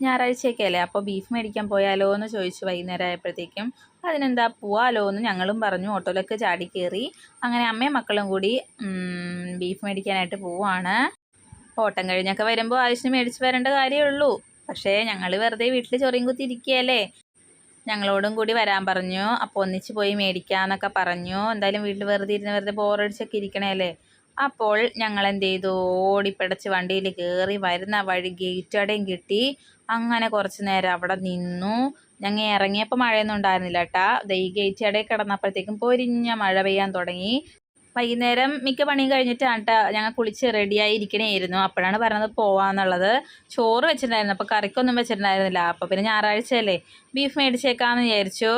ഞായറാഴ്ചയൊക്കെ അല്ലേ അപ്പോൾ ബീഫ് മേടിക്കാൻ പോയാലോ എന്ന് ചോദിച്ചു വൈകുന്നേരം ആയപ്പോഴത്തേക്കും അതിനെന്താ പോവാലോ എന്ന് ഞങ്ങളും പറഞ്ഞു. ഓട്ടോയിലൊക്കെ ചാടി കയറി അങ്ങനെ അമ്മയും മക്കളും കൂടി ബീഫ് മേടിക്കാനായിട്ട് പോവാണ്. ഓട്ടം കഴിഞ്ഞൊക്കെ വരുമ്പോൾ ആവശ്യം മേടിച്ച് വരേണ്ട കാര്യമേ ഉള്ളൂ. പക്ഷേ ഞങ്ങൾ വെറുതെ വീട്ടിൽ ചൊറിയും കുത്തി ഇരിക്കുകയല്ലേ? ഞങ്ങളോടും കൂടി വരാൻ പറഞ്ഞു. അപ്പോൾ ഒന്നിച്ച് പോയി മേടിക്കാമെന്നൊക്കെ പറഞ്ഞു. എന്തായാലും വീട്ടിൽ വെറുതെ ഇരുന്ന് വെറുതെ ബോറടിച്ചൊക്കെ ഇരിക്കണേല്ലേ അപ്പോൾ ഞങ്ങൾ എന്ത് ചെയ്തു ഓടിപ്പിടച്ച് വണ്ടിയിൽ കയറി വരുന്ന വഴി ഗേറ്റ് അടയും കിട്ടി. അങ്ങനെ കുറച്ച് നേരം അവിടെ നിന്നു. ഞങ്ങൾ ഇറങ്ങിയപ്പോൾ മഴയൊന്നും ഉണ്ടായിരുന്നില്ല കേട്ടാ ഈ ഗേറ്റ് അടയിൽ കിടന്നപ്പോഴത്തേക്കും പൊരിഞ്ഞ മഴ പെയ്യാൻ തുടങ്ങി. വൈകുന്നേരം മിക്ക പണിയും കഴിഞ്ഞിട്ടാണ് കേട്ടോ ഞങ്ങൾ കുളിച്ച് റെഡിയായി ഇരിക്കണേയിരുന്നു. അപ്പോഴാണ് പറഞ്ഞത് പോവാന്നുള്ളത്. ചോറ് വെച്ചിട്ടുണ്ടായിരുന്നു. അപ്പോൾ കറിക്കൊന്നും വെച്ചിട്ടുണ്ടായിരുന്നില്ല. അപ്പോൾ പിന്നെ ഞായറാഴ്ചയല്ലേ. ബീഫ് മേടിച്ചേക്കാമെന്ന് വിചാരിച്ചു.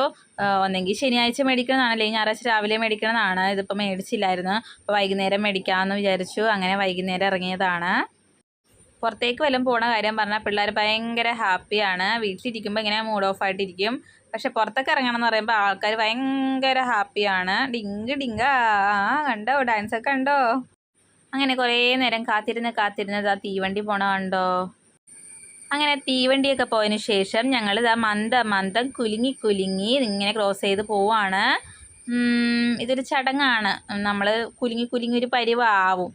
ഒന്നെങ്കിൽ ശനിയാഴ്ച മേടിക്കണമെന്നാണ് അല്ലെങ്കിൽ ഞായറാഴ്ച രാവിലെ മേടിക്കണമെന്നാണ് ഇതിപ്പോൾ മേടിച്ചില്ലായിരുന്നു. അപ്പോൾ വൈകുന്നേരം മേടിക്കാമെന്ന് വിചാരിച്ചു. അങ്ങനെ വൈകുന്നേരം ഇറങ്ങിയതാണ്. പുറത്തേക്ക് വല്ലതും പോണ കാര്യം പറഞ്ഞാൽ പിള്ളേർ ഭയങ്കര ഹാപ്പിയാണ് വീട്ടിലിരിക്കുമ്പോൾ ഇങ്ങനെ മൂഡ് ഓഫ് ആയിട്ടിരിക്കും. പക്ഷെ പുറത്തൊക്കെ ഇറങ്ങണം എന്ന് പറയുമ്പോൾ ആൾക്കാർ ഭയങ്കര ഹാപ്പിയാണ് ഡിങ്ക് ആ കണ്ടോ? ഡാൻസ് ഒക്കെ കണ്ടോ? അങ്ങനെ കുറേ നേരം കാത്തിരുന്ന് കാത്തിരുന്നത് ആ തീവണ്ടി പോണ കണ്ടോ? അങ്ങനെ തീവണ്ടിയൊക്കെ പോയതിന് ശേഷം ഞങ്ങൾ ഇതാ മന്ദം മന്ദം കുലുങ്ങി കുലുങ്ങി ഇങ്ങനെ ക്രോസ് ചെയ്ത് പോവാണ്. ഇതൊരു ചടങ്ങാണ്. നമ്മൾ കുലുങ്ങി കുലുങ്ങി ഒരു പരിവാവും.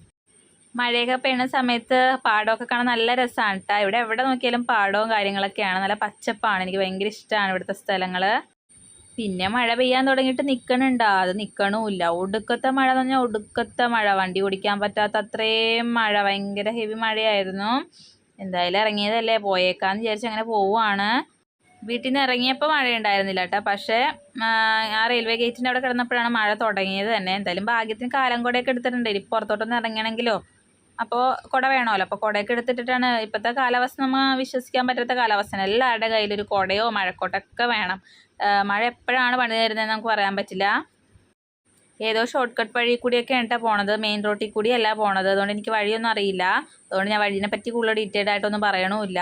മഴയൊക്കെ പെയ്യുന്ന സമയത്ത് പാടമൊക്കെ കാണാൻ നല്ല രസമാണ് കേട്ടോ ഇവിടെ എവിടെ നോക്കിയാലും പാടവും കാര്യങ്ങളൊക്കെയാണ്. നല്ല പച്ചപ്പാണ്. എനിക്ക് ഭയങ്കര ഇഷ്ടമാണ് ഇവിടുത്തെ സ്ഥലങ്ങൾ പിന്നെ മഴ പെയ്യാൻ തുടങ്ങിയിട്ട് നിൽക്കണുണ്ടോ അത് നിൽക്കണമില്ല ഒടുക്കത്തെ മഴ എന്ന് പറഞ്ഞാൽ ഒടുക്കത്തെ മഴ. വണ്ടി ഓടിക്കാൻ പറ്റാത്ത അത്രയും മഴ. ഭയങ്കര ഹെവി മഴയായിരുന്നു. എന്തായാലും ഇറങ്ങിയതല്ലേ. പോയേക്കാന്ന് വിചാരിച്ച് അങ്ങനെ പോവുകയാണ് വീട്ടിൽ നിന്ന് ഇറങ്ങിയപ്പോൾ മഴ ഉണ്ടായിരുന്നില്ല കേട്ടോ പക്ഷേ ആ, ആ റെയിൽവേ ഗേറ്റിന്റെ അവിടെ കിടന്നപ്പോഴാണ് മഴ തുടങ്ങിയത് തന്നെ. എന്തായാലും ഭാഗ്യത്തിന് കാലം കൂടെയൊക്കെ എടുത്തിട്ടുണ്ട്. ഇനി പുറത്തോട്ടൊന്ന് ഇറങ്ങണമെങ്കിലോ? അപ്പോൾ കുട വേണമല്ലോ. അപ്പോൾ കുടയൊക്കെ എടുത്തിട്ടിട്ടാണ് ഇപ്പോഴത്തെ കാലാവസ്ഥ നമ്മൾ വിശ്വസിക്കാൻ പറ്റാത്ത കാലാവസ്ഥയാണ് എല്ലാവരുടെ കയ്യിലൊരു കുടയോ മഴക്കോട്ടൊക്കെ വേണം. മഴ എപ്പോഴാണ് പണി തരുന്നതെന്ന് നമുക്ക് പറയാൻ പറ്റില്ല. ഏതോ ഷോർട്ട് കട്ട് വഴി കൂടിയൊക്കെയാണ് കേട്ടോ പോണത്. മെയിൻ റോട്ടിൽ കൂടിയല്ല പോണത്. അതുകൊണ്ട് എനിക്ക് വഴിയൊന്നും അറിയില്ല. അതുകൊണ്ട് ഞാൻ വഴിനെ പറ്റി കൂടുതൽ ഡീറ്റെയിൽഡ് ആയിട്ടൊന്നും പറയണമില്ല.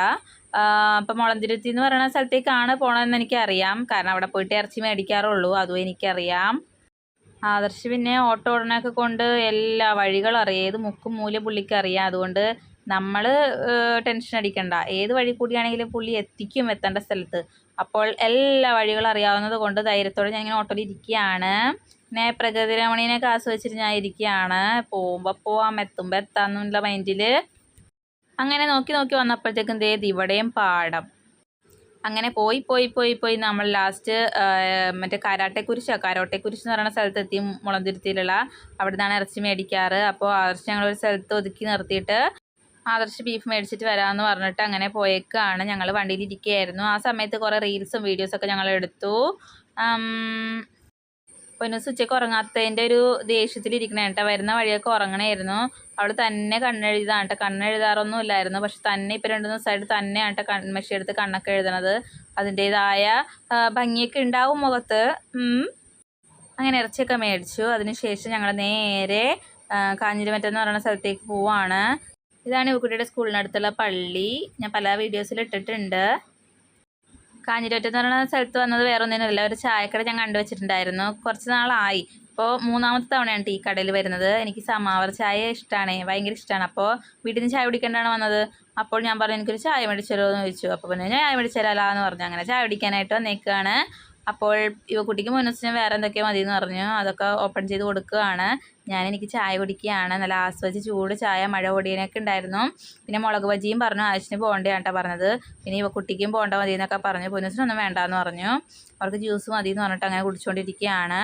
അപ്പം മുളന്തിരുത്തി എന്ന് പറയുന്ന സ്ഥലത്തേക്കാണ് പോണതെന്ന് എനിക്കറിയാം. കാരണം അവിടെ പോയിട്ട് ഇറച്ചി മേടിക്കാറുള്ളൂ. അതും എനിക്കറിയാം. ആദർശ് പിന്നെ ഓട്ടോ ഉടനൊക്കെ കൊണ്ട് എല്ലാ വഴികളും അറിയാം. ഏത് മുക്കും മൂല പുള്ളിക്ക് അറിയാം. അതുകൊണ്ട് നമ്മൾ ടെൻഷൻ അടിക്കണ്ട. ഏത് വഴി കൂടിയാണെങ്കിലും പുള്ളി എത്തിക്കും എത്തേണ്ട സ്ഥലത്ത്. അപ്പോൾ എല്ലാ വഴികളും അറിയാവുന്നത് കൊണ്ട് ധൈര്യത്തോടെ ഞാൻ ഇങ്ങനെ ഓട്ടോയിൽ ഇരിക്കുകയാണ്. പിന്നെ പ്രകൃതി രമണീനൊക്കെ ആസ്വദിച്ചിട്ട് ഞാൻ ഇരിക്കുകയാണ്. പോകുമ്പോൾ പോവാം. എത്തുമ്പോൾ എത്താമെന്നുള്ള മൈൻഡിൽ അങ്ങനെ നോക്കി നോക്കി വന്നപ്പോഴത്തേക്കും ദേ ഇവിടെയും പാടം. അങ്ങനെ പോയി പോയി പോയി പോയി നമ്മൾ ലാസ്റ്റ് മറ്റേ കാരാട്ടെക്കുരിശ്? കാരോട്ടെക്കുരിശ് എന്ന് പറയുന്ന സ്ഥലത്തെത്തി മുളന്തുരുത്തിയിലുള്ള അവിടെ നിന്നാണ് ഇറച്ചി മേടിക്കാറ്. അപ്പോൾ ആദർശ് ഒരു സ്ഥലത്ത് ഒതുക്കി നിർത്തിയിട്ട് ആദർശ് ബീഫ് മേടിച്ചിട്ട് വരാമെന്ന് പറഞ്ഞിട്ട് അങ്ങനെ പോയേക്കാണ്. ഞങ്ങൾ വണ്ടിയിൽ ഇരിക്കുകയായിരുന്നു ആ സമയത്ത് കുറേ റീൽസും വീഡിയോസൊക്കെ ഞങ്ങൾ എടുത്തു പൊന്നൂസ് ഉച്ചയ്ക്ക് ഉറങ്ങാത്തതിന്റെ ഒരു ദേഷ്യത്തിലിരിക്കണേ കേട്ടോ. വരുന്ന വഴിയൊക്കെ ഉറങ്ങണമായിരുന്നു അവൾ തന്നെ കണ്ണെഴുതാണ് കേട്ടോ. കണ്ണെഴുതാറൊന്നും ഇല്ലായിരുന്നു പക്ഷെ തന്നെ ഇപ്പം രണ്ട് ദിവസമായിട്ട് തന്നെയാണ് കേട്ടോ കൺമഷി എടുത്ത് കണ്ണൊക്കെ എഴുതണത്. അതിന്റേതായ ഭംഗിയൊക്കെ ഉണ്ടാവും മുഖത്ത്. അങ്ങനെ ഇറച്ചിയൊക്കെ മേടിച്ചു. അതിനുശേഷം ഞങ്ങൾ നേരെ ആ, കാഞ്ഞിരമറ്റം എന്ന് പറയുന്ന സ്ഥലത്തേക്ക് പോവാണ്. ഇതാണ് ഇവക്കുട്ടിയുടെ സ്കൂളിനടുത്തുള്ള പള്ളി. ഞാൻ പല വീഡിയോസിൽ ഇട്ടിട്ടുണ്ട്. കാഞ്ഞിരമറ്റം എന്ന് പറയുന്ന സ്ഥലത്ത് വന്നത് വേറെ ഒന്നിനല്ല ഒരു ചായക്കട ഞാൻ കണ്ടുവച്ചിട്ടുണ്ടായിരുന്നു. കുറച്ച് നാളായി. അപ്പോൾ മൂന്നാമത്തെ തവണയാണ് ടീ കടയിൽ വരുന്നത്. എനിക്ക് സമാവർ ചായ ഇഷ്ടമാണ് ഭയങ്കര ഇഷ്ടമാണ് അപ്പോൾ വീട്ടിൽ നിന്ന് ചായ കുടിക്കേണ്ടാണ് വന്നത്. അപ്പോൾ ഞാൻ പറഞ്ഞു എനിക്കൊരു ചായ മേടിച്ചല്ലോ എന്ന് ചോദിച്ചു. അപ്പോൾ പിന്നെ ചായ മേടിച്ചതരാലോ എന്ന് പറഞ്ഞു. അങ്ങനെ ചായ കുടിക്കാനായിട്ട് വന്നേക്കാണ് അപ്പോൾ ഇവ കുട്ടിക്ക് മുന്നസിന് വേറെ എന്തൊക്കെയോ മതി എന്ന് പറഞ്ഞു. അതൊക്കെ ഓപ്പൺ ചെയ്ത് കൊടുക്കുകയാണ്. ഞാൻ എനിക്ക് ചായ കുടിക്കുകയാണ്. നല്ല ആസ്വദിച്ച് ചൂട് ചായ മഴ പൊടിയനൊക്കെ ഉണ്ടായിരുന്നു. പിന്നെ മുളക് ബജിയും പറഞ്ഞു ആവശ്യത്തിന് പോകേണ്ടതാണ് പറഞ്ഞത്. പിന്നെ ഇവ കുട്ടിക്കും പോകേണ്ട മതി എന്നൊക്കെ പറഞ്ഞു പൊന്നസിനൊന്നും വേണ്ടാന്ന് പറഞ്ഞു. അവർക്ക് ജ്യൂസ് മതി എന്ന് പറഞ്ഞിട്ട് അങ്ങനെ കുടിച്ചുകൊണ്ടിരിക്കുകയാണ്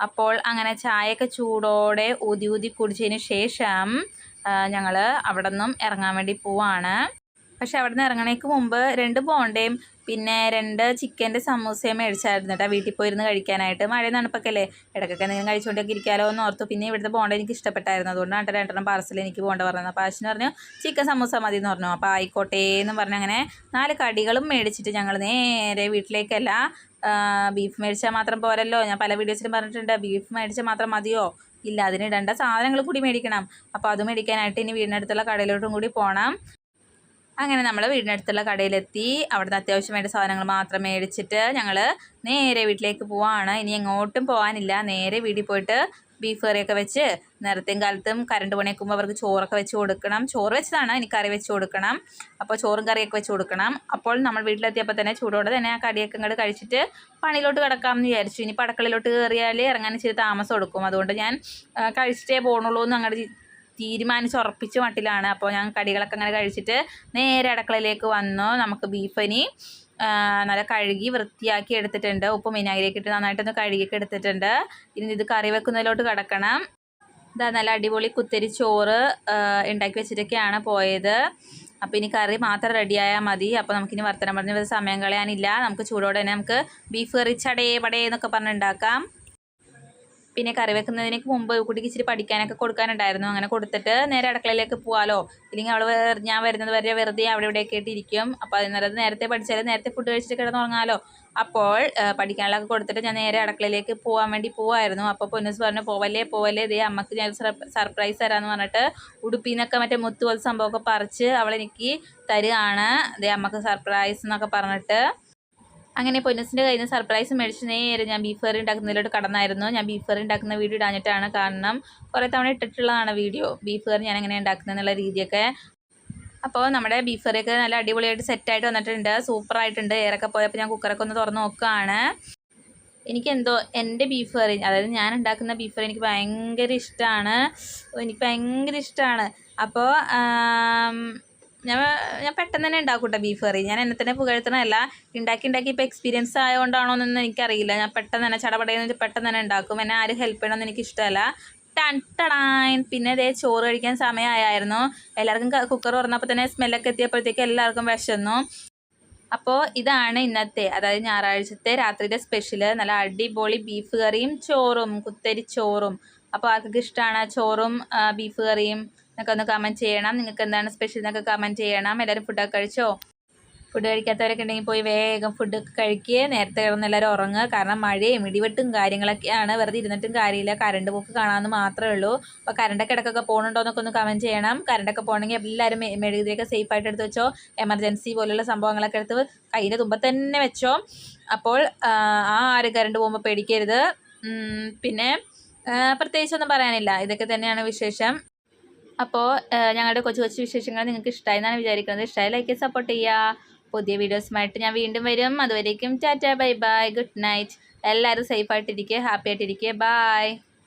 അപ്പോൾ അങ്ങനെ ചായയൊക്കെ ചൂടോടെ ഊതി ഊതി കുടിച്ചതിന് ശേഷം ഞങ്ങൾ അവിടെ നിന്നും ഇറങ്ങാൻ വേണ്ടി പോവാണ്. പക്ഷെ അവിടെ നിന്ന് ഇറങ്ങണേക്ക് മുമ്പ് രണ്ട് ബോണ്ടയും പിന്നെ രണ്ട് ചിക്കന്റെ സമൂസയും മേടിച്ചായിരുന്നു കേട്ടോ. വീട്ടിൽ പോയിരുന്ന് കഴിക്കാനായിട്ട്. മഴ തണുപ്പൊക്കെ അല്ലേ? ഇടയ്ക്കൊക്കെ എന്തെങ്കിലും കഴിച്ചുകൊണ്ടൊക്കെ ഇരിക്കാമല്ലോ എന്ന് ഓർത്തു. പിന്നെ ഇവിടുത്തെ ബോണ്ട എനിക്ക് ഇഷ്ടപ്പെട്ടായിരുന്നു. അതുകൊണ്ട് കേട്ടോ രണ്ടെണ്ണം പാർസൽ എനിക്ക് ബോണ്ട പറഞ്ഞു അപ്പോൾ ആശിന് പറഞ്ഞു ചിക്കൻ സമൂസ മതി എന്ന് പറഞ്ഞു. അപ്പോൾ ആയിക്കോട്ടെ എന്ന് പറഞ്ഞ് അങ്ങനെ നാല് കടികളും മേടിച്ചിട്ട് ഞങ്ങൾ നേരെ വീട്ടിലേക്കല്ല ബീഫ് മേടിച്ചാൽ മാത്രം പോരല്ലോ. ഞാൻ പല വീഡിയോസിലും പറഞ്ഞിട്ടുണ്ട് ബീഫ് മേടിച്ചാൽ മാത്രം മതിയോ? ഇല്ല അതിനിടേണ്ട സാധനങ്ങൾ കൂടി മേടിക്കണം. അപ്പോൾ അത് മേടിക്കാനായിട്ട് ഇനി വീടിനടുത്തുള്ള കടയിലോട്ടും കൂടി പോകണം അങ്ങനെ നമ്മൾ വീടിനടുത്തുള്ള കടയിലെത്തി. അവിടുന്ന് അത്യാവശ്യം വേണ്ട സാധനങ്ങൾ മാത്രം മേടിച്ചിട്ട് ഞങ്ങൾ നേരെ വീട്ടിലേക്ക് പോവാണ്. ഇനി എങ്ങോട്ടും പോകാനില്ല നേരെ വീട്ടിൽ പോയിട്ട് ബീഫ് കറിയൊക്കെ വെച്ച് നേരത്തെയും കാലത്തും കരണ്ട് പണിയൊക്കുമ്പോൾ അവർക്ക് ചോറൊക്കെ വെച്ച് കൊടുക്കണം. ചോറ് വെച്ചതാണ്. ഇനി കറി വെച്ച് കൊടുക്കണം. അപ്പോൾ ചോറും കറിയൊക്കെ വെച്ച് കൊടുക്കണം. അപ്പോൾ നമ്മൾ വീട്ടിലെത്തിയപ്പോൾ തന്നെ ചൂടോടെ തന്നെ ആ കടിയൊക്കെ ഇങ്ങോട്ട് കഴിച്ചിട്ട് പണിയിലോട്ട് കിടക്കാമെന്ന് വിചാരിച്ചു. ഇനി പടക്കളിലോട്ട് കയറിയാൽ ഇറങ്ങാൻ ഇച്ചിരി താമസം എടുക്കും. അതുകൊണ്ട് ഞാൻ കഴിച്ചിട്ടേ പോകണുള്ളൂ എന്ന് അങ്ങോട്ട് തീരുമാനിച്ച് ഉറപ്പിച്ച മട്ടിലാണ്. അപ്പോൾ ഞാൻ കടികളൊക്കെ അങ്ങനെ കഴിച്ചിട്ട് നേരെ അടുക്കളയിലേക്ക് വന്നു. നമുക്ക് ബീഫനി നല്ല കഴുകി വൃത്തിയാക്കി എടുത്തിട്ടുണ്ട്. ഉപ്പ് വിനാഗിരിയൊക്കെ ഇട്ട് നന്നായിട്ടൊന്ന് കഴുകിയൊക്കെ എടുത്തിട്ടുണ്ട്. ഇനി ഇത് കറി വെക്കുന്നതിലോട്ട് കിടക്കണം. ഇതാ നല്ല അടിപൊളി കുത്തരി ചോറ് ഉണ്ടാക്കി വെച്ചിട്ടൊക്കെയാണ് പോയത്. അപ്പോൾ ഇനി കറി മാത്രം റെഡിയായാൽ മതി. അപ്പോൾ നമുക്കിനി വർത്തനം പറഞ്ഞ സമയം കളയാനില്ല. നമുക്ക് ചൂടോടെ തന്നെ നമുക്ക് ബീഫ് കറി ചടേ പടേ എന്നൊക്കെ പറഞ്ഞ് ഉണ്ടാക്കാം. പിന്നെ കറി വെക്കുന്നതിന് മുമ്പ് കുട്ടിക്ക് ഇച്ചിരി പഠിക്കാനൊക്കെ കൊടുക്കാനുണ്ടായിരുന്നു. അങ്ങനെ കൊടുത്തിട്ട് നേരെ അടുക്കളയിലേക്ക് പോകാലോ ഇല്ലെങ്കിൽ അവൾ ഞാൻ വരുന്നത് വരെ വെറുതെ അവിടെ ഇവിടെയൊക്കെ ഇരിക്കും. അപ്പോൾ അതിനകത്ത് നേരത്തെ പഠിച്ചാൽ നേരത്തെ ഫുഡ് കഴിച്ചിട്ട് കിടന്നുറങ്ങാമല്ലോ അപ്പോൾ പഠിക്കാനുള്ളതൊക്കെ കൊടുത്തിട്ട് ഞാൻ നേരെ അടുക്കളയിലേക്ക് പോകാൻ വേണ്ടി പോവായിരുന്നു. അപ്പോൾ പൊന്നസ് പറഞ്ഞു പോവല്ലേ പോവല്ലേ. ഇതേ അമ്മയ്ക്ക് ഞാൻ സർപ്രൈസ് തരാമെന്ന് പറഞ്ഞിട്ട് ഉടുപ്പിൽ നിന്നൊക്കെ മറ്റേ മുത്തുപോലെ സംഭവമൊക്കെ പറിച്ച് അവളെനിക്ക് തരികയാണ്. ദേ അമ്മയ്ക്ക് സർപ്രൈസ് എന്നൊക്കെ പറഞ്ഞിട്ട് അങ്ങനെ പൊന്നസിന്റെ കയ്യിൽ നിന്ന് സർപ്രൈസ് മേടിച്ച് നേരെ ഞാൻ ബീഫ് കറി ഉണ്ടാക്കുന്നതിലോട്ട് കടന്നായിരുന്നു. ഞാൻ ബീഫ് കറി ഉണ്ടാക്കുന്ന വീഡിയോ ഇടാഞ്ഞിട്ടാണ് കാരണം കുറേ തവണ ഇട്ടിട്ടുള്ളതാണ് വീഡിയോ. ബീഫ് കറി ഞാൻ എങ്ങനെ ഉണ്ടാക്കുന്നത് എന്നുള്ള രീതിയൊക്കെ. അപ്പോൾ നമ്മുടെ ബീഫ് കറിയൊക്കെ നല്ല അടിപൊളിയായിട്ട് സെറ്റായിട്ട് വന്നിട്ടുണ്ട്. സൂപ്പറായിട്ടുണ്ട് ഏറൊക്കെ പോയപ്പോൾ ഞാൻ കുക്കറൊക്കെ ഒന്ന് തുറന്ന് നോക്കുകയാണ് എനിക്കെന്തോ എന്റെ ബീഫ് കറി അതായത് ഞാൻ ഉണ്ടാക്കുന്ന ബീഫ് കറി എനിക്ക് ഭയങ്കര ഇഷ്ടമാണ് എനിക്ക് ഭയങ്കര ഇഷ്ടമാണ് അപ്പോൾ ഞാൻ ഞാൻ പെട്ടെന്ന് തന്നെ ഉണ്ടാക്കും കേട്ടോ ബീഫ് കറി ഞാൻ എന്നെ തന്നെ പുകഴ്ത്തണമല്ല ഉണ്ടാക്കി ഉണ്ടാക്കി ഇപ്പോൾ എക്സ്പീരിയൻസ് ആയതുകൊണ്ടാണോ എന്നൊന്നും എനിക്കറിയില്ല. ഞാൻ പെട്ടെന്ന് തന്നെ ചടപടയെന്ന് പെട്ടെന്ന് തന്നെ ഉണ്ടാക്കും. എന്നെ ആരും ഹെൽപ്പ് ചെയ്യണമെന്ന് എനിക്ക് ഇഷ്ടമല്ല ടൺ പിന്നെ ഇതേ ചോറ് കഴിക്കാൻ സമയമായിരുന്നു എല്ലാവർക്കും കുക്കർ തുറന്നപ്പോൾ തന്നെ സ്മെല്ലൊക്കെ എത്തിയപ്പോഴത്തേക്ക് എല്ലാവർക്കും വിശന്നു. അപ്പോൾ ഇതാണ് ഇന്നത്തെ അതായത് ഞായറാഴ്ചത്തെ രാത്രിയിലെ സ്പെഷ്യൽ നല്ല അടിപൊളി ബീഫ് കറിയും ചോറും കുത്തരി ചോറും. അപ്പോൾ ആർക്കൊക്കെ ഇഷ്ടമാണ് ചോറും ബീഫ് കറിയും എന്നൊക്കെ ഒന്ന് കമന്റ് ചെയ്യണം. നിങ്ങൾക്ക് എന്താണ് സ്പെഷ്യൽ എന്നൊക്കെ കമന്റ് ചെയ്യണം. എല്ലാവരും ഫുഡൊക്കെ കഴിച്ചോ? ഫുഡ് കഴിക്കാത്തവരൊക്കെ ഉണ്ടെങ്കിൽ പോയി വേഗം ഫുഡ് കഴിക്കുക നേരത്തെ കിടന്ന് എല്ലാവരും ഉറങ്ങുക കാരണം മഴയും ഇടിവെട്ടും കാര്യങ്ങളൊക്കെയാണ്. വെറുതെ ഇരുന്നിട്ടും കാര്യമില്ല. കറണ്ട് പോക്ക് കാണാമെന്ന് മാത്രമേ ഉള്ളൂ. അപ്പോൾ കറണ്ടൊക്കെ ഇടയ്ക്കൊക്കെ പോകണുണ്ടോ എന്നൊക്കെ ഒന്ന് കമന്റ് ചെയ്യണം. കറണ്ടൊക്കെ പോകണമെങ്കിൽ എല്ലാവരും മെഴുകുതിരിയൊക്കെ സേഫ് ആയിട്ട് എടുത്ത് വെച്ചോ. എമർജൻസി പോലുള്ള സംഭവങ്ങളൊക്കെ എടുത്ത് കയ്യിന്റെ തുമ്പ തന്നെ വെച്ചോ. അപ്പോൾ ആ, ആരും കറണ്ട് പോകുമ്പോൾ പേടിക്കരുത്. പിന്നെ പ്രത്യേകിച്ചൊന്നും പറയാനില്ല. ഇതൊക്കെ തന്നെയാണ് വിശേഷം. അപ്പോൾ ഞങ്ങളുടെ കൊച്ചു കൊച്ചു വിശേഷങ്ങൾ നിങ്ങൾക്ക് ഇഷ്ടമായി എന്നാണ് വിചാരിക്കുന്നത്. ഇഷ്ടമായി ലൈക്ക് സപ്പോർട്ട് ചെയ്യുക പുതിയ വീഡിയോസുമായിട്ട് ഞാൻ വീണ്ടും വരും. അതുവരേക്കും tata bye bye good night. എല്ലാവരും സേഫായിട്ടിരിക്കുക ഹാപ്പി ആയിട്ടിരിക്കുക ബൈ